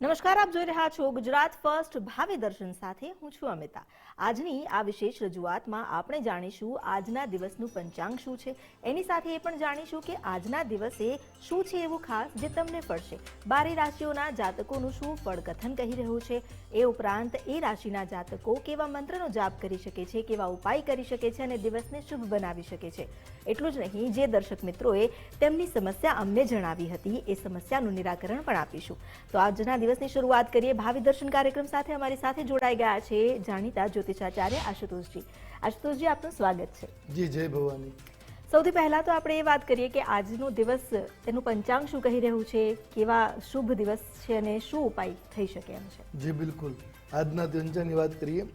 નમસ્કાર, આપ જોઈ રહ્યા છો ગુજરાત ફર્સ્ટ ભાવિ દર્શન સાથે હું છું અમિતા. આજની આ વિશેષ રજૂઆતમાં આપણે જાણીશું આજના દિવસનું પંચાંગ શું છે. એની સાથે એ પણ જાણીશું કે આજના દિવસે શું છે એવું ખાસ જે તમને પડશે બારે રાશિઓના જાતકોનું શું ફળકથન કહી રહ્યું છે. એ ઉપરાંત એ રાશિના જાતકો કેવા મંત્રનો જાપ કરી શકે છે, કેવા ઉપાય કરી શકે છે અને દિવસને શુભ બનાવી શકે છે. એટલું જ નહીં, જે દર્શક મિત્રોએ તેમની સમસ્યા અમને જણાવી હતી, એ સમસ્યાનું નિરાકરણ પણ આપીશું. તો આજના દિવસની શરૂઆત કરીએ. ભાવિ દર્શન કાર્યક્રમ સાથે અમારી સાથે જોડાઈ ગયા છે જાણીતા જ્યોતિષાચાર્ય આશુતોષજી. આશુતોષજી, આપનું સ્વાગત છે. જી, જય ભવાની. સૌથી પહેલા તો આપણે એ વાત કરીએ કે આજનો દિવસ તેનું પંચાંગ શું કહી રહ્યું છે? કેવા શુભ દિવસ છે અને શું ઉપાય થઈ શકે એમ છે? જી, બિલકુલ. આજના પંચાંગની વાત કરીએ.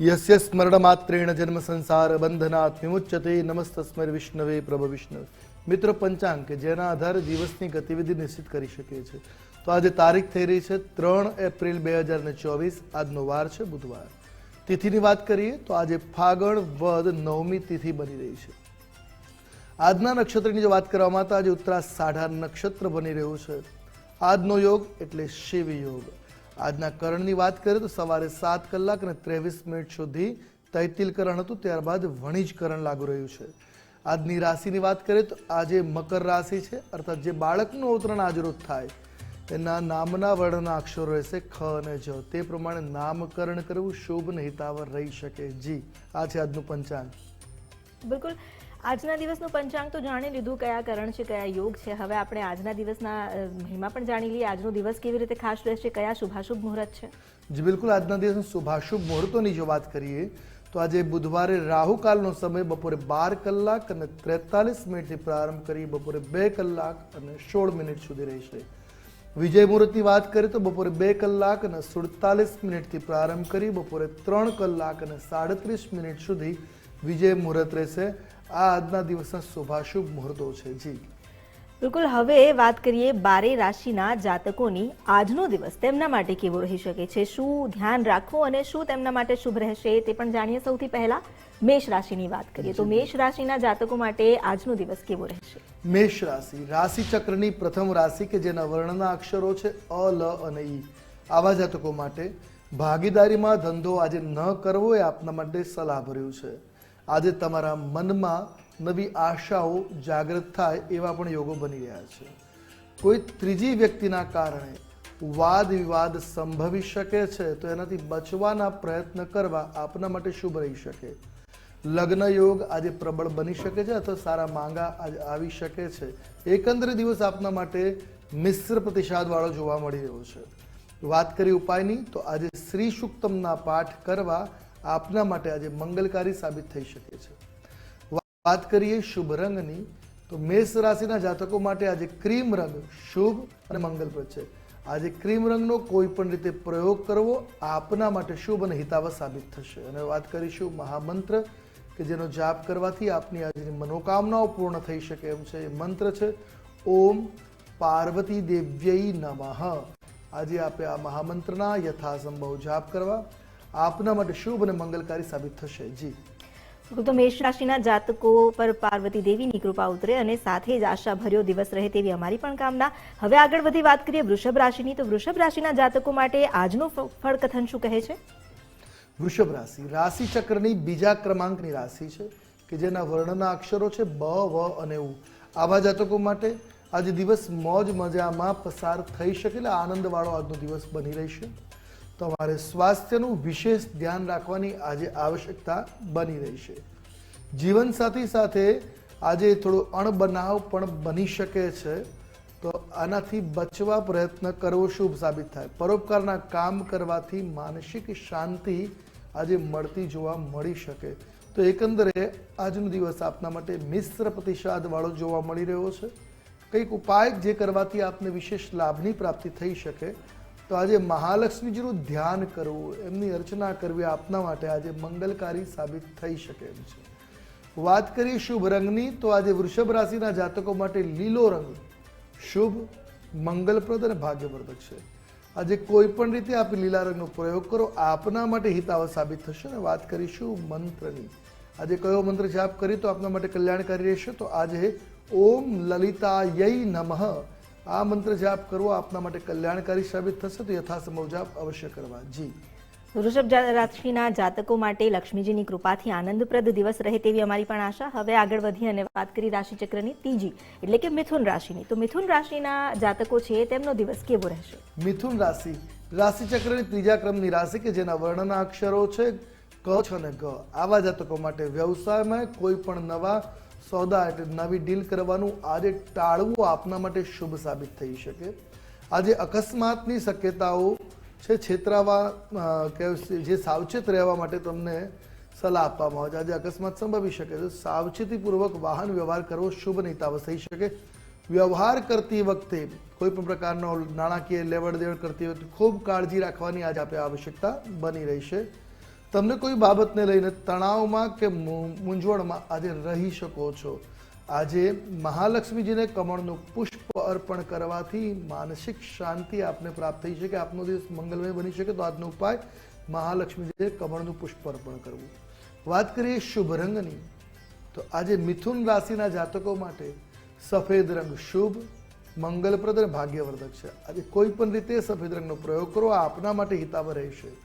યસ્ય સ્મરણ માત્રેણ જન્મ સંસાર બંધનાત વિમુચ્યતે નમસ્તસ્મર વિષ્ણવે પ્રભ વિષ્ણવ. મિત્રો, પંચાંગ કે જેના આધારે દિવસની ગતિવિધિ નિશ્ચિત કરી શકીએ છીએ. તો આજે તારીખ થઈ રહી છે ત્રણ એપ્રિલ બે હજાર ને ચોવીસ. આજનો વાર છે બુધવાર. તિથિની વાત કરીએ તો આજે ફાગણ વદ નવમી તિથિ બની રહી છે. આજના નક્ષત્રની જો વાત કરવામાં તો આજે ઉત્તરા સાઢા નક્ષત્ર બની રહ્યું છે. આજનો યોગ એટલે શિવ યોગ. આજના કરણની વાત કરીએ તો સવારે સાત કલાક અને ત્રેવીસ મિનિટ સુધી તૈતિલ કરણ હતું, ત્યારબાદ વણિજ કરણ લાગુ રહ્યું છે. આજની રાશિની વાત કરીએ તો આજે મકર રાશિ છે, અર્થાત જે બાળકનું અવતરણ આજરોજ થાય, એના નામના વર્ણના અક્ષરો રહેશે ખ અને જ. તે પ્રમાણે નામકરણ કરવું શુભ ને હિતાવર રહી શકે. જી, આ છે આજનું પંચાંગ. બિલકુલ. આજના દિવસનું પંચાંગ તો જાણી લીધું, કયા કરણ છે, કયા યોગ છે. હવે આપણે આજના દિવસના મહિમા પણ જાણી લઈએ, આજનો દિવસ કેવી રીતે ખાસ રહેશે, કયા શુભાશુભ મુહૂર્ત છે. જી, બિલકુલ, આજના દિવસ શુભાશુભ મુહૂર્તોની જો વાત કરીએ, તો આજે બુધવારે રાહુકાલનો સમય બપોરે બાર કલાક અને ત્રેતાલીસ મિનિટથી પ્રારંભ કરી બપોરે બે કલાક અને સોળ મિનિટ સુધી રહેશે. વિજય મુહૂર્તની વાત કરીએ, તો બપોરે બે કલાક અને સુડતાલીસ મિનિટથી પ્રારંભ કરી બપોરે ત્રણ કલાક અને સાડત્રીસ મિનિટ સુધી વિજય મુહૂર્ત રહેશે. આ આજના દિવસના શુભાશુભ મુહૂર્તો છે જી. બિલકુલ હવે વાત કરીએ બારે રાશિના જાતકોની. આજનો દિવસ તેમના માટે કેવો રહી શકે છે? શું ધ્યાન રાખવું અને શું તેમના માટે શુભ રહેશે તે પણ જાણીએ સૌથી પહેલા મેષ રાશિની વાત કરીએ. તો મેષ રાશિના જાતકો માટે આજનો દિવસ કેવો રહેશે? મેષ રાશિ રાશિ ચક્રની પ્રથમ રાશિ કે જેના વર્ણના અક્ષરો છે અ લ અને ઈ. આવા જાતકો માટે ભાગીદારીમાં ધંધો આજે ન કરવો એ આપના માટે સલાહ ભર્યું છે. આજે તમારા મનમાં નવી આશાઓ જાગૃત થાય એવા પણ યોગો બની રહ્યા છે. કોઈ ત્રીજી વ્યક્તિના કારણે વાદ વિવાદ સંભવી શકે છે તો એનાથી બચવાના પ્રયત્ન કરવા આપના માટે શુભ રહી શકે. લગ્ન યોગ આજે પ્રબળ બની શકે છે અથવા સારા માંગા આજે આવી શકે છે. એકંદરે દિવસ આપના માટે મિશ્ર પ્રતિસાદવાળો જોવા મળી રહ્યો છે. વાત કરી ઉપાયની તો આજે શ્રી સુક્તમના પાઠ કરવા આપના માટે આજે મંગલકારી સાબિત થઈ શકે છે. વાત કરીએ શુભ રંગની, તો મેષ રાશિના જાતકો માટે આજે ક્રીમ રંગ શુભ અને મંગલપ્રદ છે. આજે ક્રીમ રંગનો કોઈ પણ રીતે પ્રયોગ કરવો આપના માટે શુભ અને હિતાવહ સાબિત થશે. અને વાત કરીશું મહામંત્ર, કે જેનો જાપ કરવાથી આપની આજની મનોકામનાઓ પૂર્ણ થઈ શકે એમ છે. એ મંત્ર છે, ઓમ પાર્વતી દેવ્યઈ નમઃ. આજે આપે આ મહામંત્રના યથાસંભવ જાપ કરવા. આપના માટે શુભ અને મંગલકારી સાબિત થશે. જી. તો મેષ રાશિના જાતકો પર પાર્વતી દેવીની કૃપા ઉતરે અને સાથે જ આશા ભર્યો દિવસ રહે તેવી અમારી પણ કામના. હવે આગળ વધી વાત કરીએ વૃષભ રાશિની. તો વૃષભ રાશિના જાતકો માટે આજનું ફળકથન શું કહે છે? વૃષભ રાશિ. રાશિ ચક્રની બીજા ક્રમાંકની રાશિ છે કે જેના વર્ણના અક્ષરો છે બ વ અને ઉ. આવા જાતકો માટે આજે દિવસ મોજ મજામાં પસાર થઈ શકે એટલે આનંદવાળો આજનો દિવસ બની રહેશે. તમારે સ્વાસ્થ્યનું વિશેષ ધ્યાન રાખવાની આજે આવશ્યકતા બની રહી છે. જીવનસાથી સાથે આજે થોડો અણબનાવ પણ બની શકે છે. તો આનાથી બચવા પ્રયત્ન કરવો શુભ સાબિત થાય. પરોપકારના કામ કરવાથી માનસિક શાંતિ આજે મળતી જોવા મળી શકે. તો એકંદરે આજનો દિવસ આપના માટે મિશ્ર પ્રતિસાદવાળો જોવા મળી રહ્યો છે. કંઈક ઉપાય જે કરવાથી આપને વિશેષ લાભની પ્રાપ્તિ થઈ શકે. તો આજે મહાલક્ષ્મીજીનું ધ્યાન કરવું, એમની અર્ચના કરવી આપના માટે આજે મંગલકારી સાબિત થઈ શકે એમ છે. વાત કરીએ શુભ રંગની, તો આજે વૃષભ રાશિના જાતકો માટે લીલો રંગ શુભ, મંગલપ્રદ અને ભાગ્યવર્ધક છે. આજે કોઈ પણ રીતે આપ લીલા રંગનો પ્રયોગ કરો, આપના માટે હિતાવ સાબિત થશે અને વાત કરીશું મંત્રની. આજે કયો મંત્ર જાપ કરી તો આપના માટે કલ્યાણકારી રહેશે? તો આજે ઓમ લલિતાય નમઃ. આ મંત્ર જાપ કરવો આપના માટે કલ્યાણકારી સાબિત થશે તો યથાસંભવ જાપ અવશ્ય કરવા. જી. વૃષભ રાશિના જાતકો માટે લક્ષ્મીજીની કૃપાથી આનંદપ્રદ દિવસ રહે તેવી અમારી પણ આશા. હવે આગળ વધી અને વાત કરી રાશિચક્રની ત્રીજી એટલે કે મિથુન રાશિની. તો મિથુન રાશિના જાતકો છે તેમનો દિવસ કેવો રહેશે? મિથુન રાશિ. રાશિચક્રની ત્રીજા ક્રમની રાશિ કે જેના વર્ણના અક્ષરો છે ક છ અને ગ. આવા જાતકો માટે વ્યવસાયમાં કોઈ પણ નવા સોદા એટલે નવી ડીલ કરવાનું આજે ટાળવું આપના માટે શુભ સાબિત થઈ શકે. આજે અકસ્માતની શક્યતાઓ છે છેતરાવા જે સાવચેત રહેવા માટે તમને સલાહ આપવામાં આવે છે. આજે અકસ્માત સંભવી શકે છે. સાવચેતીપૂર્વક વાહન વ્યવહાર કરવો શુભ નીતાવશ થઈ શકે. વ્યવહાર કરતી વખતે કોઈ પણ પ્રકારનો નાણાકીય લેવડ દેવડ કરતી વખતે ખૂબ કાળજી રાખવાની આજે આપણે આવશ્યકતા બની રહેશે તમને કોઈ બાબતને લઈને તણાવમાં કે મૂંઝવણમાં આજે રહી શકો છો. આજે મહાલક્ષ્મીજીને કમળનું પુષ્પ અર્પણ કરવાથી માનસિક શાંતિ આપને પ્રાપ્ત થઈ શકે, આપનો દિવસ મંગલમય બની શકે. તો આજનો ઉપાય મહાલક્ષ્મીજીને કમળનું પુષ્પ અર્પણ કરવું. વાત કરીએ શુભ રંગની, તો આજે મિથુન રાશિના જાતકો માટે સફેદ રંગ શુભ, મંગલપ્રદ ભાગ્યવર્ધક છે. આજે કોઈ પણ રીતે સફેદ રંગનો પ્રયોગ કરો આપના માટે હિતાવ રહેશે.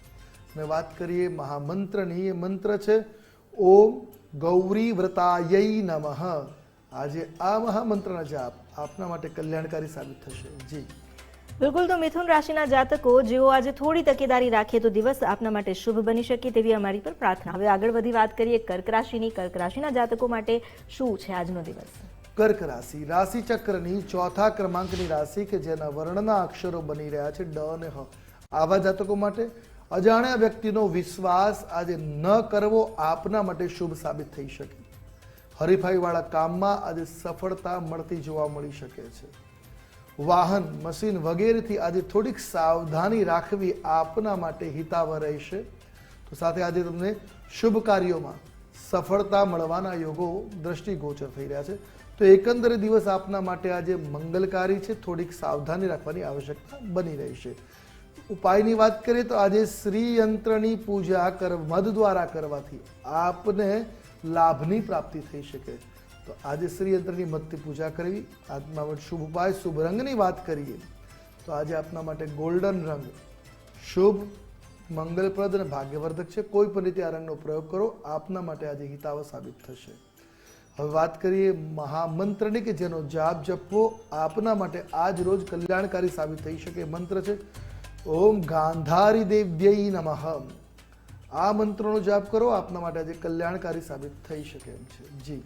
અને વાત કરીએ મહામંત્રની એ મંત્ર છે ઓમ ગૌરી વ્રતાય નમઃ. આજે આ મહામંત્રના જાપ આપના માટે કલ્યાણકારી સાબિત થશે. જી. બિલકુલ તો મિથુન રાશિના જાતકો જેઓ આજે થોડી તકેદારી રાખે તો દિવસ આપના માટે શુભ બની શકે તેવી અમારી પર પ્રાર્થના. હવે આગળ વધી વાત કરીએ કર્ક રાશિની. કર્ક રાશિના જાતકો માટે શું છે આજનો દિવસ? કર્ક રાશિ રાશિ ચક્રની ચોથા ક્રમાંકની રાશિ કે જેના વર્ણના અક્ષરો બની રહ્યા છે ડ અને હ. આવા જાતકો માટે અજાણ્યા વ્યક્તિનો વિશ્વાસ આજે ન કરવો આપના માટે શુભ સાબિત થઈ શકે. હરીફાઈવાળા કામમાં આજે સફળતા મળતી જોવા મળી શકે છે. વાહન, મશીન વગેરેથી આજે થોડીક સાવધાની રાખવી આપના માટે હિતાવહ રહેશે. તો સાથે આજે તમને શુભ કાર્યોમાં સફળતા મળવાના યોગો દ્રષ્ટિગોચર થઈ રહ્યા છે. તો એકંદરે દિવસ આપના માટે આજે મંગલકારી છે. થોડીક સાવધાની રાખવાની આવશ્યકતા બની રહી છે. ઉપાયની વાત કરીએ તો આજે શ્રી યંત્રની પૂજા કર, મધ દ્વારા કરવાથી આપને લાભની પ્રાપ્તિ થઈ શકે. તો આજે શ્રી યંત્રની મધથી પૂજા કરવી માટે શુભ ઉપાય, શુભ રંગની વાત કરીએ. તો આજે આપના માટે ગોલ્ડન રંગ શુભ, મંગલપ્રદ અને ભાગ્યવર્ધક છે. કોઈ પણ રીતે આ રંગનો પ્રયોગ કરો, આપના માટે આજે હિતાવ સાબિત થશે. હવે વાત કરીએ મહામંત્રની કે જેનો જાપ જપવો, આપના માટે આજ રોજ કલ્યાણકારી સાબિત થઈ શકે મંત્ર છે. ઓમ ગાંધારી દેવ્યય નમઃ. આ મંત્રનો જાપ કરો આપના માટે આજે કલ્યાણકારી સાબિત થઈ શકે એમ છે. જી.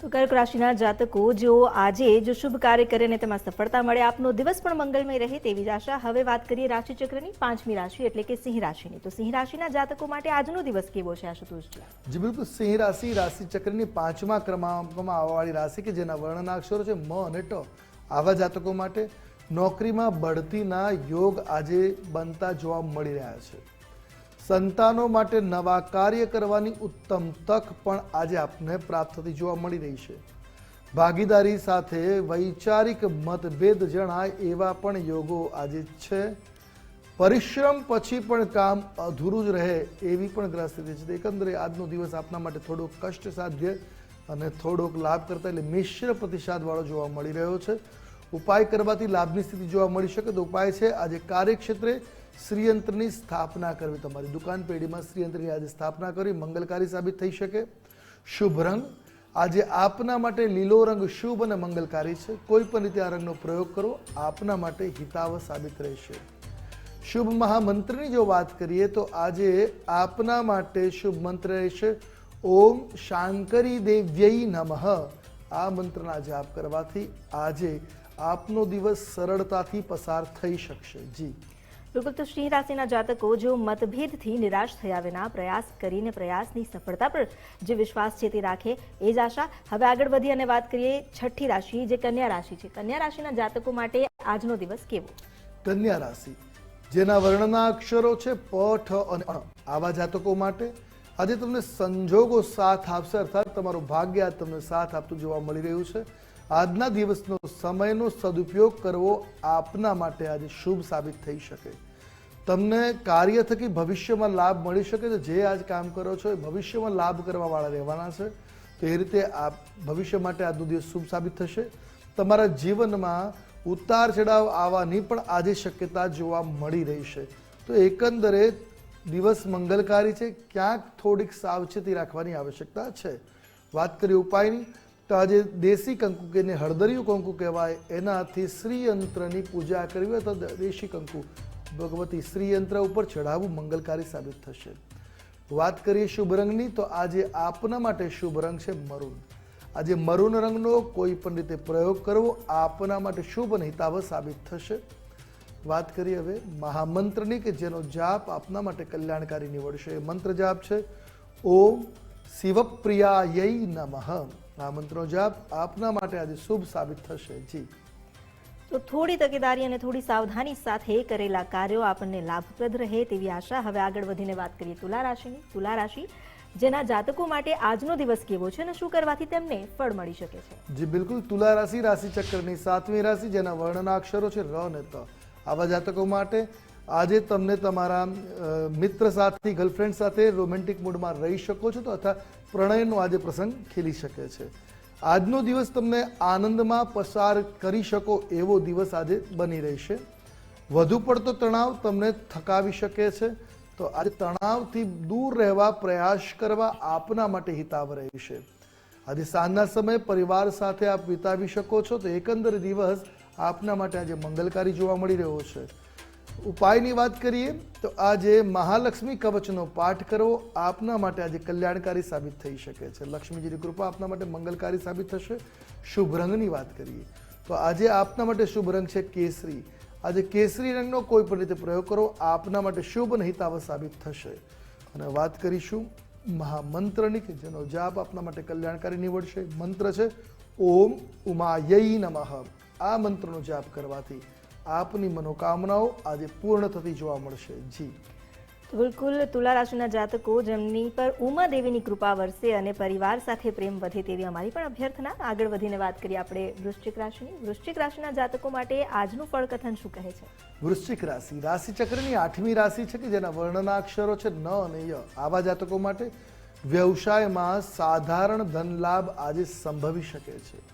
તો કર્ક રાશિના જાતકો જેઓ આજે જો શુભ કાર્ય કરે અને તેમાં સફળતા મળે આપનો દિવસ પણ મંગલમય રહે તેવી જ આશા. હવે વાત કરીએ રાશિચક્રની પાંચમી રાશિ એટલે કે સિંહ રાશિની. તો સિંહ રાશિના જાતકો માટે આજનો દિવસ કેવો છે આશુતોષજી જી? બિલકુલ. સિંહ રાશિ રાશિચક્રની પાંચમા ક્રમાંકમાં આવવાવાળી રાશિ કે જેના વર્ણના અક્ષરો છે મ અને ટ. આવા જાતકો માટે નોકરીમાં બઢતીના યોગ આજે બનતા જોવા મળી રહ્યા છે. સંતાનો માટે નવા કાર્ય કરવાની ઉત્તમ તક પણ આજે આપને પ્રાપ્ત થતી જોવા મળી રહી છે. ભાગીદારી સાથે વૈચારિક મતભેદ જણાય એવા પણ યોગો આજે છે. પરિશ્રમ પછી પણ કામ અધૂરું જ રહે એવી પણ ગ્રહ છે. એકંદરે આજનો દિવસ આપના માટે થોડોક કષ્ટ સાધ્ય અને થોડોક લાભ કરતા એટલે મિશ્ર પ્રતિસાદવાળો જોવા મળી રહ્યો છે. ઉપાય કરવાથી લાભની સ્થિતિ જોવા મળી શકે તો ઉપાય છે આજે કાર્યક્ષેત્રે શ્રીયંત્રની સ્થાપના કરવી. તમારી દુકાન પેઢીમાં શ્રીયંત્રની આજે સ્થાપના કરવી મંગલકારી સાબિત થઈ શકે. શુભ રંગ. આજે આપના માટે લીલો રંગ શુભ અને મંગલકારી છે. કોઈ પણ રીતે આ રંગનો પ્રયોગ કરો, આપના માટે હિતાવ સાબિત રહેશે. શુભ મહામંત્રની જો વાત કરીએ તો આજે આપના માટે શુભ મંત્ર રહેશે. ઓમ શાંકરી દેવ્યય નમઃ. આ મંત્રના જાપ કરવાથી આજે આપનો દિવસ સરળતાથી પસાર થઈ શકશે. જી. બિલકુલ તો સિંહ રાશિના જાતકો જો મતભેદથી નિરાશ થયા વિના પ્રયાસ કરીને પ્રયાસની સફળતા પર જે વિશ્વાસ છે તે રાખે એ જ આશા. હવે આગળ વધી અને વાત કરીએ છઠ્ઠી રાશિ જે કન્યા રાશિ છે. કન્યા રાશિના જાતકો માટે આજનો દિવસ કેવો? કન્યા રાશિ જેના વર્ણના અક્ષરો છે પ ઠ અને આવા જાતકો માટે આજે તમને સંજોગો સાથ આપશે અર્થાત તમારું ભાગ્ય તમને સાથ આપતું જોવા મળી રહ્યું છે. આજના દિવસનો સમયનો સદુપયોગ કરવો આપના માટે આજે શુભ સાબિત થઈ શકે. તમને કાર્ય થકી ભવિષ્યમાં લાભ મળી શકે તો જે આજ કામ કરો છો એ ભવિષ્યમાં લાભ કરવાવાળા રહેવાના છે. તો એ રીતે આ ભવિષ્ય માટે આજનો દિવસ શુભ સાબિત થશે. તમારા જીવનમાં ઉતાર ચઢાવ આવવાની પણ આજે શક્યતા જોવા મળી રહી છે. તો એકંદરે દિવસ મંગલકારી છે. ક્યાંક થોડીક સાવચેતી રાખવાની આવશ્યકતા છે. વાત કરી ઉપાયની. તો આજે દેશી કંકુ કે એને હળદરિયું કંકુ કહેવાય, એનાથી શ્રીયંત્રની પૂજા કરવી અથવા દેશી કંકુ. ભગવતી શ્રીયંત્ર ઉપર ચઢાવવું મંગલકારી સાબિત થશે. વાત કરીએ શુભ રંગની, તો આજે આપના માટે શુભ રંગ છે મરૂન. આજે મરૂન રંગનો કોઈ પણ રીતે પ્રયોગ કરવો આપના માટે શુભ અને હિતાવહ સાબિત થશે. વાત કરીએ હવે મહામંત્રની કે જેનો જાપ આપના માટે કલ્યાણકારી નીવડશે. એ મંત્ર જાપ છે, ઓમ શિવપ્રિયાય નમઃ. આ મંત્રો જાપ આપના માટે આજે શુભ સાબિત થશે. જી. તો થોડી તકેદારી અને થોડી સાવધાની સાથે કરેલા કાર્યો આપણને લાભપ્રદ રહે તેવી આશા હવે આગળ વધીને વાત કરીએ તુલા રાશિની. તુલા રાશિ જેના જાતકો માટે આજનો દિવસ કેવો છે અને શું કરવાથી તેમને ફળ મળી શકે છે? જી બિલકુલ. તુલા રાશિ રાશિ ચક્રની સાતમી રાશિ જેના વર્ણના અક્ષરો છે ર ને ત. આવા જાતકો માટે આજે તમને તમારા મિત્ર સાથી ગર્લફ્રેન્ડ સાથે રોમેન્ટિક મૂડમાં રહી શકો છો તો અથવા પ્રણયનો આજે પ્રસંગ ખીલી શકે છે. આજનો દિવસ તમને આનંદમાં પસાર કરી શકો એવો દિવસ આજે બની રહેશે. વધુ પડતો તણાવ તમને થકાવી શકે છે. તો આજે તણાવથી દૂર રહેવા, પ્રયાસ કરવા આપના માટે હિતાવ રહેશે આજે સાંજના સમયે પરિવાર સાથે આપ વિતાવી શકો છો. તો એકંદર દિવસ આપના માટે આજે મંગલકારી જોવા મળી રહ્યો છે. ઉપાયની વાત કરીએ, તો આજે મહાલક્ષ્મી કવચનો પાઠ કરો. આપના માટે આજે કલ્યાણકારી સાબિત થઈ શકે છે. લક્ષ્મીજીની કૃપા આપના માટે મંગલકારી સાબિત થશે. શુભ રંગની વાત કરીએ, તો આજે આપના માટે શુભ રંગ છે કેસરી. આજે કેસરી રંગનો કોઈ પણ રીતે પ્રયોગ કરો, આપના માટે શુભ અને સાબિત થશે. અને વાત કરીશું મહામંત્રની કે જેનો જાપ આપના માટે કલ્યાણકારી નીવડશે. મંત્ર છે, ઓમ ઉમાયઈ નમઃ. આ મંત્રનો જાપ કરવાથી આપની મનોકામનાઓ આજે પૂર્ણ થતી જોવા મળશે. જી. બિલકુલ તુલા રાશિના જાતકો જેમની પર ઉમા દેવીની કૃપા વરસે અને પરિવાર સાથે પ્રેમ વધે તેવી અમારી પણ અભ્યર્થના. આગળ વધીને વાત કરીએ આપણે વૃશ્ચિક રાશિની. વૃશ્ચિક રાશિના જાતકો માટે આજનું ફળ કથન શું કહે છે? વૃશ્ચિક રાશિ. રાશિ ચક્રની આઠમી રાશિ છે કે જેના વર્ણના અક્ષરો છે ન અને ય. આવા જાતકો માટે વ્યવસાયમાં સાધારણ ધન લાભ આજે સંભવી શકે છે.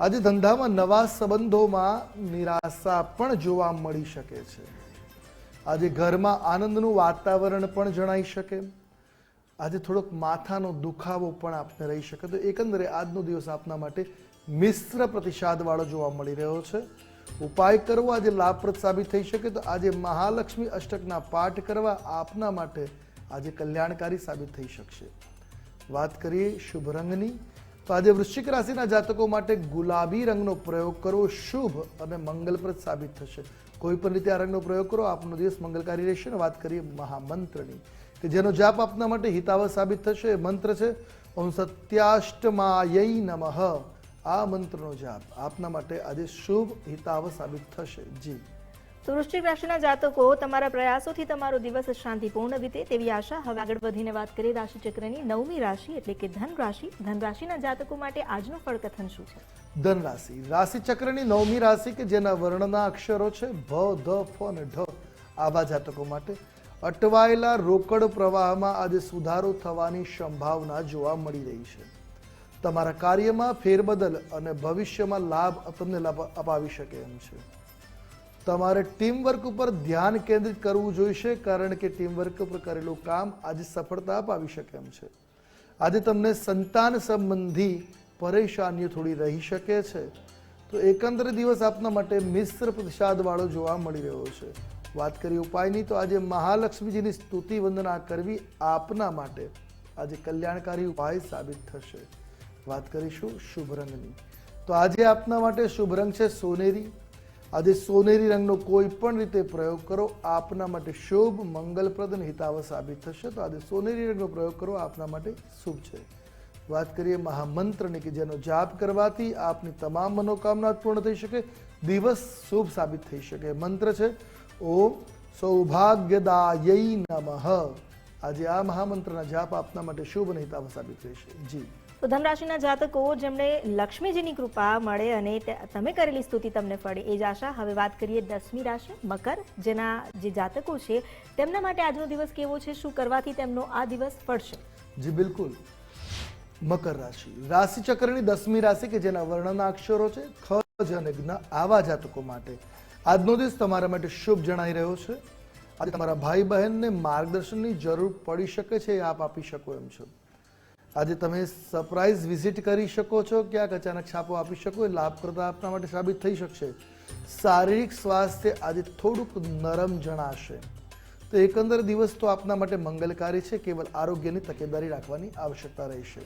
આજે ધંધામાં નવા સંબંધોમાં નિરાશા પણ જોવા મળી શકે છે. આજે ઘરમાં આનંદનું વાતાવરણ પણ જણાઈ શકે. આજે થોડોક માથાનો દુખાવો પણ આપને રહી શકે. તો એકંદરે આજનો દિવસ આપના માટે મિશ્ર પ્રતિસાદવાળો જોવા મળી રહ્યો છે. ઉપાય કરવો આજે લાભપ્રદ સાબિત થઈ શકે. તો આજે મહાલક્ષ્મી અષ્ટકના પાઠ કરવા આપના માટે આજે કલ્યાણકારી સાબિત થઈ શકશે. વાત કરીએ શુભ રંગની. તો આજે વૃશ્ચિક રાશિના જાતકો માટે ગુલાબી રંગનો પ્રયોગ કરવો શુભ અને મંગલપ્રદ સાબિત થશે. કોઈ પણ રીતે આ રંગનો પ્રયોગ કરો, આપનો દિવસ મંગલકારી રહેશે અને વાત કરીએ મહામંત્રની. કે જેનો જાપ આપના માટે હિતાવહ સાબિત થશે, એ મંત્ર છે, ઓમ સત્યાષ્ટમાય નમઃ. આ મંત્રનો જાપ આપના માટે આજે શુભ, હિતાવહ સાબિત થશે. જી. વૃશ્ચિક રાશિના જાતકો તમારા પ્રયાસોથી તમારો દિવસ શાંતિપૂર્ણ વીતે તેવી આશા. હવે આગળ વધીને વાત કરીએ રાશિચક્રની નવમી રાશિ એટલે કે ધન રાશિ ધન રાશિના જાતકો માટે આજનું ફળકથન શું છે? ધન રાશિ રાશિચક્રની નવમી રાશિ કે જેના વર્ણના અક્ષરો છે ભ, ધ, ફ અને ઢ. આવા જાતકો માટે અટવાયેલા રોકડ પ્રવાહમાં આજે સુધારો થવાની સંભાવના જોવા મળી રહી છે. તમારા કાર્યમાં ફેરબદલ અને ભવિષ્યમાં લાભ તમને લાભ અપાવી શકે એમ છે. તમારે ટીમવર્ક ઉપર ધ્યાન કેન્દ્રિત કરવું જોઈશે, કારણ કે ટીમવર્ક ઉપર કરેલું કામ આજે સફળતા અપાવી શકે એમ છે. આજે તમને સંતાન સંબંધી પરેશાનીઓ થોડી રહી શકે છે. તો એકંદર દિવસ આપના માટે મિશ્ર પ્રસાદવાળો જોવા મળી રહ્યો છે. વાત કરીએ ઉપાયની, તો આજે મહાલક્ષ્મીજીની સ્તુતિ વંદના કરવી આપના માટે આજે કલ્યાણકારી ઉપાય સાબિત થશે. વાત કરીશું શુભ રંગની. તો આજે આપના માટે શુભ રંગ છે સોનેરી. આજે સોનેરી રંગનો કોઈ પણ રીતે પ્રયોગ કરો, આપના માટે શુભ, મંગલપ્રદ અને હિતાવહ સાબિત થશે. તો આજે સોનેરી રંગનો પ્રયોગ કરો, આપના માટે શુભ છે. વાત કરીએ મહામંત્રની કે જેનો જાપ કરવાથી આપની તમામ મનોકામના પૂર્ણ થઈ શકે, દિવસ શુભ સાબિત થઈ શકે. મંત્ર છે, ઓમ સૌભાગ્યદાય નમઃ. આજે આ મહામંત્રના જાપ આપના માટે શુભ અને હિતાવહ સાબિત રહેશે જી. તો ધન રાશિના જાતકો, જેમણે લક્ષ્મીજીની કૃપા મળે અને તમે કરેલી સ્તુતિ તમને ફળે, એ જ આશા. હવે વાત કરીએ દસમી રાશિ, મકર, જેના જે જાતકો છે, તેમના માટે આજનો દિવસ કેવો છે, શું કરવાથી તેમનો આ દિવસ ફળશે? જી, બિલકુલ. મકર રાશિ. રાશિ ચક્રની દસમી રાશિ કે જેના વર્ણના અક્ષરો છે ખ જ અને જ્ઞ આવા જાતકો માટે. આજનો દિવસ તમારા માટે શુભ જણાઈ રહ્યો છે. આજે તમારા ભાઈ બહેનને માર્ગદર્શનની જરૂર પડી શકે છે આપ આપી શકો એમ છો. આજે તમે સરપ્રાઇઝ વિઝિટ કરી શકો છો. ક્યાંક અચાનક છાપો આપી શકો, એ લાભપ્રદ આપના માટે સાબિત થઈ શકશે. શારીરિક સ્વાસ્થ્ય આજે થોડુંક નરમ જણાશે. તો એકંદર દિવસ તો આપના માટે મંગલકારી છે, કેવલ આરોગ્યની તકેદારી રાખવાની આવશ્યકતા રહેશે.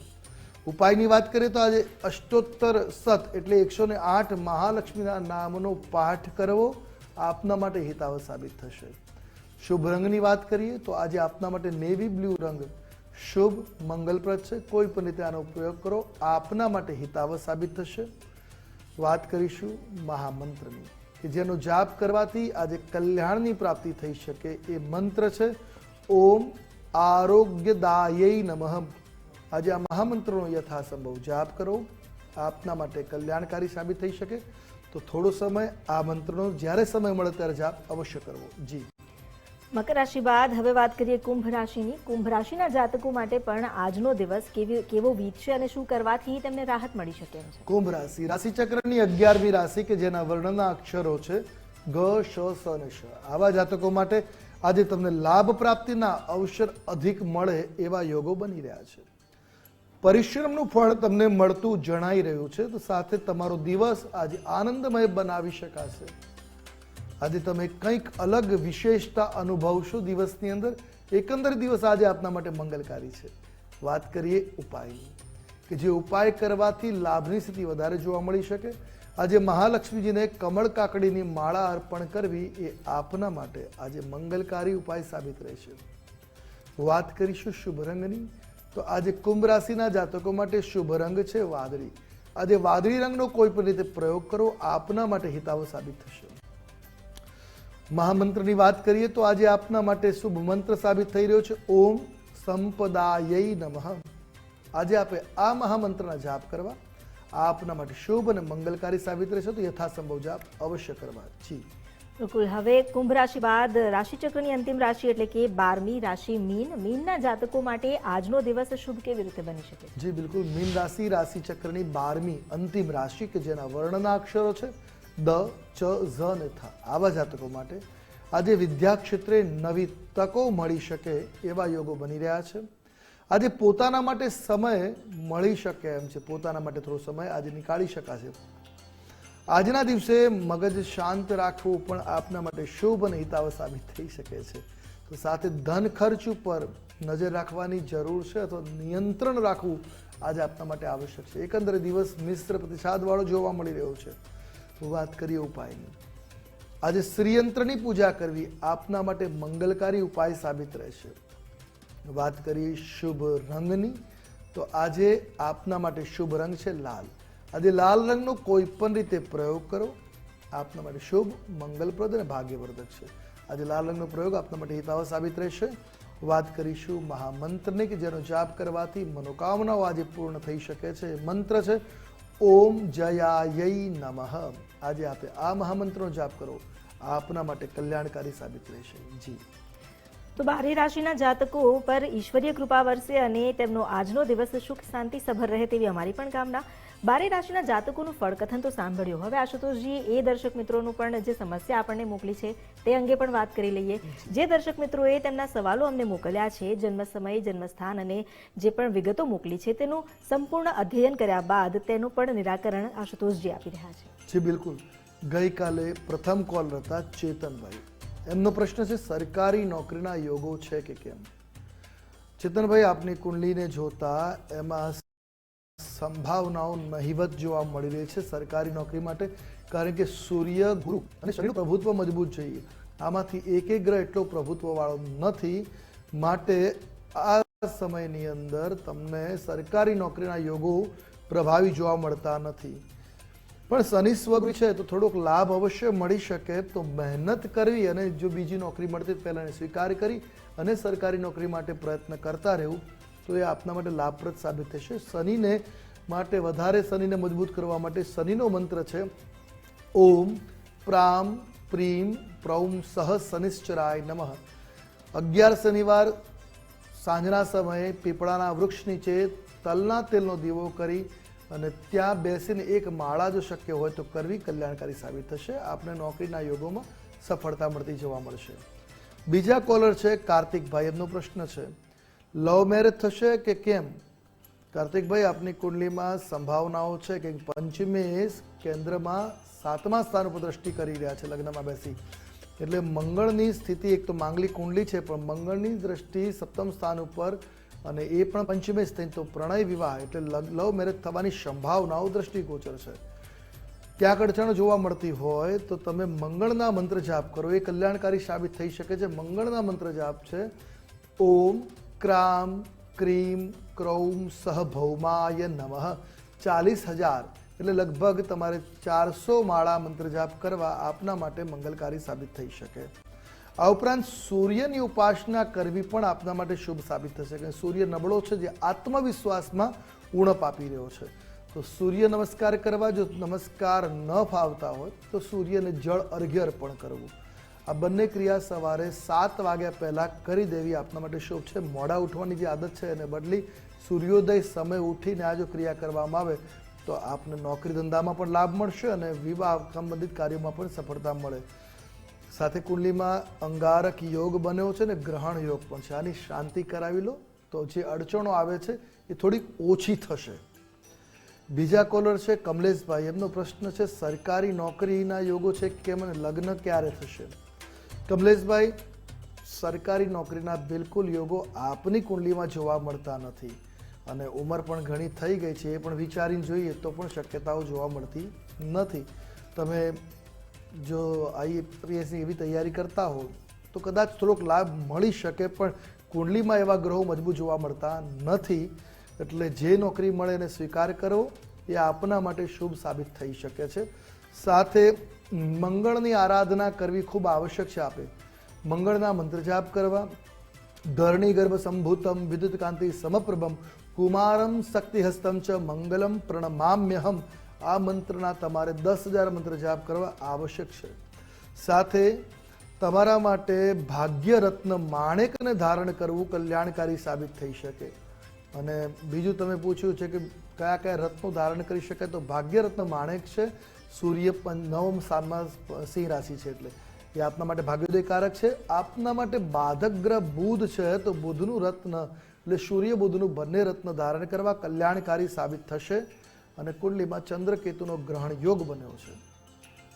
ઉપાયની વાત કરીએ તો આજે અષ્ટોત્તર સત એટલે એકસો ને આઠ મહાલક્ષ્મીના નામનો પાઠ કરવો આપના માટે હિતાવ સાબિત થશે. શુભ રંગની વાત કરીએ તો આજે આપના માટે નેવી બ્લુ રંગ શુભ, મંગલપ્રદ છે. કોઈ પણ રીતે આનો ઉપયોગ કરો. આપના માટે હિતાવહ સાબિત થશે. વાત કરીશું મહામંત્રની, કે જેનો જાપ કરવાથી આજે કલ્યાણની પ્રાપ્તિ થઈ શકે એ મંત્ર છે, ઓમ આરોગ્યદાયై નમઃ. આજે આ મહામંત્રનો યથાસંભવ જાપ કરો. આપના માટે કલ્યાણકારી સાબિત થઈ શકે. તો થોડો સમય આ મંત્રનો, જ્યારે સમય મળે ત્યારે જાપ અવશ્ય કરવો. જી. મકર રાશિ બાદ હવે વાત કરીએ કુંભ રાશિની. કુંભ રાશિના જાતકો માટે પણ આજનો દિવસ કેવી કેવો વીતશે અને શું કરવાથી તેમને રાહત મળી શકે એમ છે. કુંભ રાશિ. રાશિચક્રની અગિયારમી રાશિ કે જેના વર્ણના અક્ષરો છે ગ, શ, સ અને શ. આવા જાતકો માટે આજે તમને લાભ પ્રાપ્તિના અવસર અધિક મળે એવા યોગો બની રહ્યા છે. પરિશ્રમનું ફળ તમને મળતું જણાઈ રહ્યું છે. તો સાથે તમારો દિવસ આજે આનંદમય બનાવી શકાશે. આજે તમે કંઈક અલગ વિશેષતા અનુભવશો દિવસની અંદર. એકંદર દિવસ આજે આપના માટે મંગલકારી છે. વાત કરીએ ઉપાયની. કે જે ઉપાય કરવાથી લાભની સ્થિતિ વધારે જોવા મળી શકે. આજે મહાલક્ષ્મીજીને કમળ કાકડીની માળા અર્પણ કરવી એ આપના માટે આજે મંગલકારી ઉપાય સાબિત રહેશે. વાત કરીશું શુભ રંગની. તો આજે કુંભ રાશિના જાતકો માટે શુભ રંગ છે વાદળી. આજે વાદળી રંગનો કોઈ પણ રીતે પ્રયોગ કરો, આપના માટે હિતાવ સાબિત થશે. મહામંત્રની વાત કરીએ તો આજે આપના માટે શુભ મંત્ર સાબિત થઈ રહ્યો છે. ઓમ સંપદાય નમઃ. આજે આપે આ મહામંત્રના જાપ કરવા. આપના માટે શુભ અને મંગલકારી સાબિત રહેશે તો યથાસંભવ જાપ અવશ્ય કરવા. જી. બિલકુલ. હવે કુંભ રાશિ બાદ રાશિચક્રની અંતિમ રાશિ એટલે કે બારમી રાશિ મીન. મીનના જાતકો માટે આજનો દિવસ શુભ કેવી રીતે બની શકે? જી બિલકુલ. મીન રાશિ રાશિચક્રની બારમી અંતિમ રાશિ કે જેના વર્ણના અક્ષરો છે. દ, ચ, ઝ અને થ. આવા જાતકો માટે આજે વિદ્યા ક્ષેત્રે નવી તકો મળી શકે એવા યોગો બની રહ્યા છે. આજે પોતાના માટે સમય મળી શકે એમ છે. પોતાના માટે થોડો સમય આજે નીકાળી શકાશે. આજના દિવસે મગજ શાંત રાખવું પણ આપના માટે શુભ અને હિતાવ સાબિત થઈ શકે છે. તો સાથે ધન ખર્ચ ઉપર નજર રાખવાની જરૂર છે અથવા નિયંત્રણ રાખવું આજે આપના માટે આવશ્યક છે. એકંદરે દિવસ મિશ્ર પ્રતિસાદવાળો જોવા મળી રહ્યો છે. વાત કરીએ ઉપાયની. આજે શ્રીયંત્રની પૂજા કરવી આપના માટે મંગલકારી ઉપાય સાબિત રહેશે. વાત કરીએ શુભ રંગની, તો આજે આપના માટે શુભ રંગ છે લાલ. આજે લાલ રંગનો કોઈ પણ રીતે પ્રયોગ કરો. આપના માટે શુભ, મંગલપ્રદ અને ભાગ્યવર્ધક છે. આજે લાલ રંગનો પ્રયોગ આપના માટે હિતાવ સાબિત રહેશે. વાત કરીશું મહામંત્રની કે જેનો જાપ કરવાથી મનોકામનાઓ આજે પૂર્ણ થઈ શકે છે. મંત્ર છે, ઓમ જયાય નમઃ. આજે આપે આ મહામંત્રનો જાપ કરો. આપના માટે કલ્યાણકારી સાબિત રહેશે. જી. તો બારી રાશિના જાતકો પર ઈશ્વરીય કૃપા વરસે અને તેમનો આજનો દિવસ સુખ, શાંતિ, સભર રહે તેવી અમારી પણ કામના. બારી રાશિના જાતકોનું ફળકથન તો સાંભળ્યું. હવે આશુતોષજી એ દર્શક મિત્રોનું પણ જે સમસ્યા આપણને મોકલી છે, તે અંગે પણ વાત કરી લઈએ. જે દર્શક મિત્રોએ તેમના સવાલો અમને મોકલ્યા છે, જન્મ સમય જન્મસ્થાન અને જે પણ વિગતો મોકલી છે, તેનું સંપૂર્ણ અધ્યયન કર્યા બાદ તેનું પણ નિરાકરણ આશુતોષજી આપી રહ્યા છે. જી, બિલકુલ. ગઈકાલે પ્રથમ કોલ હતા ચેતનભાઈ. એમનો પ્રશ્ન છે, સરકારી નોકરીના યોગો છે કે કેમ? ચેતનભાઈ, આપની કુંડલીને જોતા એમાં સંભાવનાઓ નહિવત જોવા મળી રહી છે સરકારી નોકરી માટે, કારણ કે સૂર્ય ગુરુ અને શનિનું પ્રભુત્વ મજબૂત જોઈએ. આમાંથી એક એક ગ્રહ એટલો પ્રભુત્વવાળો નથી. માટે આ સમયની અંદર તમને સરકારી નોકરીના યોગો પ્રભાવી જોવા મળતા નથી. પણ શનિ સ્વગૃહ છે તો થોડોક લાભ અવશ્ય મળી શકે. તો મહેનત કરવી અને જો બીજી નોકરી મળતી પહેલાં સ્વીકાર કરી અને સરકારી નોકરી માટે પ્રયત્ન કરતા રહેવું. તો એ આપના માટે લાભપ્રદ સાબિત થશે. શનિને માટે વધારે શનિને મજબૂત કરવા માટે શનિનો મંત્ર છે, ઓમ પ્રામ પ્રીમ પ્રૌમ સહ શનિશ્ચરાય નમઃ. અગિયાર શનિવાર સાંજના સમયે પીપળાના વૃક્ષ નીચે તલના તેલનો દીવો કરી અને ત્યાં બેસીને એક માળા જો શક્ય હોય તો કરવી કલ્યાણકારી સાબિત થશે. આપને નોકરીના યોગોમાં સફળતા મળતી જોવા મળશે. બીજા કોલર છે કાર્તિકભાઈ એમનો પ્રશ્ન છે લવ મેરેજ થશે કે કેમ? કાર્તિકભાઈ આપની કુંડલીમાં સંભાવનાઓ છે કે પંચમેશ કેન્દ્રમાં સાતમા સ્થાન ઉપર દ્રષ્ટિ કરી રહ્યા છે લગ્નમાં બેસી. એટલે મંગળની સ્થિતિ એક તો માંગલી કુંડલી છે, પણ મંગળની દ્રષ્ટિ સપ્તમ સ્થાન ઉપર અને એ પણ પંચમેશ થઈ તો પ્રણય વિવાહ એટલે લવ મેરેજ થવાની સંભાવનાઓ દ્રષ્ટિગોચર છે. ત્યાં અડચણ જોવા મળતી હોય તો તમે મંગળના મંત્ર જાપ કરો. એ કલ્યાણકારી સાબિત થઈ શકે છે. મંગળના મંત્ર જાપ છે, ઓમ ક્રામ ક્રીમ ક્રૌમ સહ ભૌમાય નમઃ. ચાલીસ હજાર એટલે લગભગ તમારે ચારસો માળા મંત્ર જાપ કરવા આપના માટે મંગલકારી સાબિત થઈ શકે. આ ઉપરાંત સૂર્યની ઉપાસના કરવી પણ આપના માટે શુભ સાબિત થશે કે સૂર્ય નબળો છે જે આત્મવિશ્વાસમાં ઉણપ આપી રહ્યો છે. તો સૂર્ય નમસ્કાર કરવા, જો નમસ્કાર ન ફાવતા હોય, તો સૂર્યને જળ અર્ઘ્ય અર્પણ કરવું. આ બંને ક્રિયા સવારે સાત વાગ્યા પહેલાં કરી દેવી આપના માટે શુભ છે. મોડા ઉઠવાની જે આદત છે એને બદલી સૂર્યોદય સમય ઉઠીને આ જો ક્રિયા કરવામાં આવે, તો આપને નોકરી ધંધામાં પણ લાભ મળશે અને વિવાહ સંબંધિત કાર્યોમાં પણ સફળતા મળે. સાથે કુંડલીમાં અંગારક યોગ બન્યો છે ને ગ્રહણ યોગ પણ છે. આની શાંતિ કરાવી લો. તો જે અડચણો આવે છે એ થોડીક ઓછી થશે. બીજા કોલર છે કમલેશભાઈ. એમનો પ્રશ્ન છે, સરકારી નોકરીના યોગો છે કેમ અને લગ્ન ક્યારે થશે? કમલેશભાઈ, સરકારી નોકરીના બિલકુલ યોગો આપની કુંડલીમાં જોવા મળતા નથી. અને ઉંમર પણ ઘણી થઈ ગઈ છે. એ પણ વિચારીને જોઈએ તો પણ શક્યતાઓ જોવા મળતી નથી. તમે જો આઈએપીએસની એવી તૈયારી કરતા હો તો કદાચ થોડોક લાભ મળી શકે, પણ કુંડલીમાં એવા ગ્રહો મજબૂત જોવા મળતા નથી. એટલે જે નોકરી મળે એને સ્વીકાર કરવો એ આપના માટે શુભ સાબિત થઈ શકે છે. સાથે મંગળની આરાધના કરવી ખૂબ આવશ્યક છે આપે. મંગળના મંત્ર જાપ કરવા, ધરણી ગર્ભ સંભૂતમ, વિદ્યુત કાંતિ સમપ્રભમ, કુમારમ શક્તિહસ્તમ ચ મંગલમ પ્રણમામ્યહમ આ મંત્રના તમારે દસ હજાર મંત્ર જાપ કરવા આવશ્યક છે. સાથે તમારા માટે ભાગ્ય રત્ન માણેકને ધારણ કરવું કલ્યાણકારી સાબિત થઈ શકે. અને બીજું તમે પૂછ્યું છે કે કયા કયા રત્નો ધારણ કરી શકે તો ભાગ્ય રત્ન માણેક છે, સૂર્ય નવમ સામમાં સિંહ રાશિ છે એટલે. એ આપના માટે ભાગ્યોદયકારક છે. આપના માટે બાધક ગ્રહ બુધ છે, તો બુધનું રત્ન, એટલે સૂર્ય બુધનું બંને રત્ન ધારણ કરવા કલ્યાણકારી સાબિત થશે. અને કુંડલીમાં ચંદ્રકેતુનો ગ્રહણ યોગ બન્યો છે.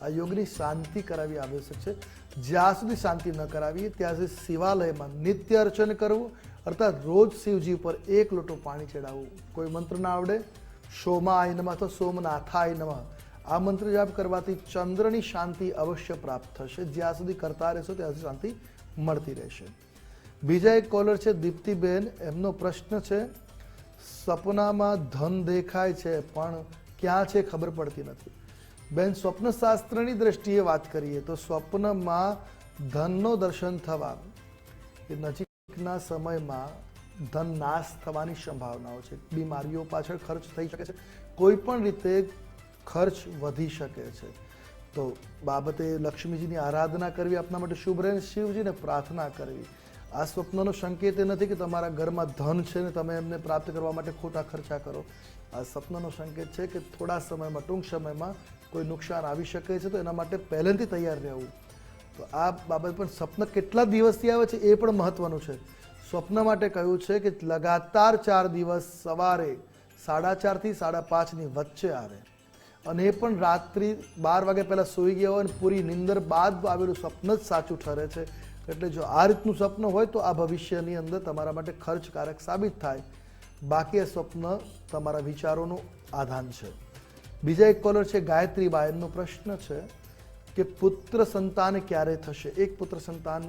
આ યોગની શાંતિ કરાવી આવશ્યક છે. જ્યાં સુધી શાંતિ ન કરાવીએ, ત્યાં સુધી શિવાલયમાં નિત્ય અર્ચન કરવું, અર્થાત રોજ શિવજી ઉપર એક લોટો પાણી ચડાવવું. કોઈ મંત્ર ના આવડે? સોમા આયનમાં અથવા સોમનાથા નમઃ. આ મંત્ર જાપ કરવાથી ચંદ્રની શાંતિ અવશ્ય પ્રાપ્ત થશે. જ્યાં સુધી કરતા રહેશો, ત્યાં સુધી શાંતિ મળતી રહેશે. બીજા એક કોલર છે દીપ્તિબેન. એમનો પ્રશ્ન છે સપનામાં ધન દેખાય છે, પણ ક્યાં છે ખબર પડતી નથી. બેન, સ્વપ્નશાસ્ત્રની દ્રષ્ટિએ વાત કરીએ તો સ્વપ્નમાં ધનનો દર્શન થવા એ નજીકના સમયમાં ધન નાશ થવાની સંભાવનાઓ છે. બીમારીઓ પાછળ ખર્ચ થઈ શકે છે. કોઈ પણ રીતે ખર્ચ વધી શકે છે. તો બાબતે લક્ષ્મીજીની આરાધના કરવી, આપના માટે શુભ રહે શિવજીને પ્રાર્થના કરવી. આ સ્વપ્નનો સંકેત એ નથી કે તમારા ઘરમાં ધન છે ને તમે એમને પ્રાપ્ત કરવા માટે ખોટા ખર્ચા કરો. આ સ્વપ્નનો સંકેત છે કે થોડા સમયમાં, ટૂંક સમયમાં કોઈ નુકસાન આવી શકે છે તો એના માટે પહેલેથી તૈયાર રહેવું. તો આ બાબત પણ સ્વપ્ન કેટલા દિવસથી આવે છે એ પણ મહત્વનું છે. સ્વપ્ન માટે કહ્યું છે કે લગાતાર ચાર દિવસ સવારે સાડા ચારથી સાડા પાંચની વચ્ચે આવે. અને એ પણ રાત્રિ બાર વાગ્યા પહેલાં સૂઈ ગયા હોય અને પૂરી નિંદર બાદ આવેલું સ્વપ્ન જ સાચું ઠરે છે. એટલે જો આ રીતનું સ્વપ્ન હોય તો આ ભવિષ્યની અંદર તમારા માટે ખર્ચકારક સાબિત થાય. બાકી આ સ્વપ્ન તમારા વિચારોનું આધાન છે. બીજા એક કોલર છે ગાયત્રી બાયનનો પ્રશ્ન છે કે પુત્ર સંતાન ક્યારે થશે? એક પુત્ર સંતાન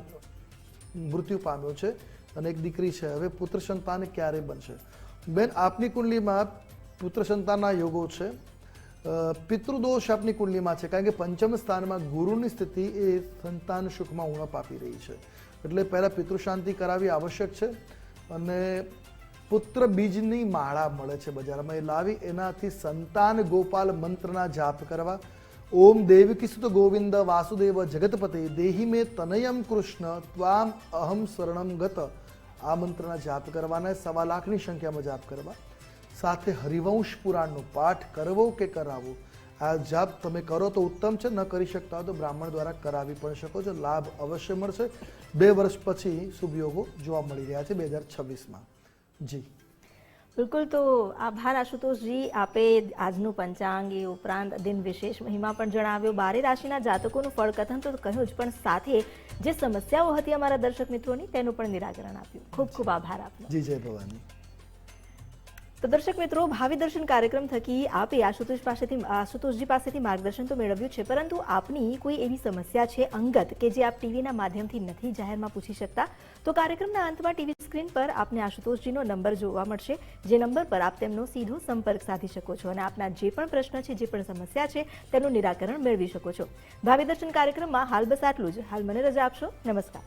મૃત્યુ પામ્યો છે અને એક દીકરી છે. હવે પુત્ર સંતાન ક્યારે બનશે? બેન, આપની કુંડલીમાં પુત્ર સંતાનના યોગો છે. પિતૃદોષ આપની કુંડલીમાં છે, કારણ કે પંચમ સ્થાનમાં ગુરુની સ્થિતિ એ સંતાન સુખમાં ઉણપ આપી રહી છે. એટલે પહેલાં પિતૃ શાંતિ કરાવવી આવશ્યક છે અને પુત્ર બીજની માળા મળે છે બજારમાં. એ લાવી એનાથી સંતાન ગોપાલ મંત્રના જાપ કરવા. ઓમ દેવકી સુત ગોવિંદ વાસુદેવ જગતપતિ દેહી મેં તનયમ કૃષ્ણ ત્વામ અહમ શરણમ ગત. આ મંત્રના જાપ કરવાના, સવા લાખની સંખ્યામાં જાપ કરવા. સાથે હરિવંશ પુરાણનો પાઠ કરવો કે કરાવવો? આ જાપ તમે કરો તો ઉત્તમ છે ન કરી શકતા હોય તો બ્રાહ્મણ દ્વારા કરાવી પણ શકો છો લાભ અવશ્ય મળશે. બે વર્ષ પછી શુભયોગો જોવા મળી રહ્યા છે બે હજાર છવ્વીસમાં. જી. બિલકુલ તો આભાર આશુતોષજી. આપે આજનું પંચાંગ એ ઉપરાંત દિન વિશેષ મહિમા પણ જણાવ્યો. બારે રાશિના જાતકોનું ફળકથન તો કહ્યું જ પણ સાથે જે સમસ્યાઓ હતી અમારા દર્શક મિત્રોની તેનું પણ નિરાકરણ આપ્યું. ખૂબ ખૂબ આભાર આપનો. જી જય ભવાની. તો દર્શક મિત્રો, ભાવિ દર્શન કાર્યક્રમ થકી આપે આશુતોષ પાસેથી, આશુતોષજી પાસેથી માર્ગદર્શન તો મેળવ્યું છે, પરંતુ આપની કોઈ એવી સમસ્યા છે અંગત કે જે આપ ટીવીના માધ્યમથી નથી જાહેરમાં પૂછી શકતા? તો કાર્યક્રમના અંતમાં ટીવી સ્ક્રીન પર આપને આશુતોષજીનો નંબર જોવા મળશે, જે નંબર પર આપ તેમનો સીધો સંપર્ક સાધી શકો છો અને આપના જે પણ પ્રશ્ન છે, જે પણ સમસ્યા છે, તેનું નિરાકરણ મેળવી શકો છો. ભાવિ દર્શન કાર્યક્રમમાં હાલ બસ આટલું જ. હાલ મને રજા આપશો. નમસ્કાર.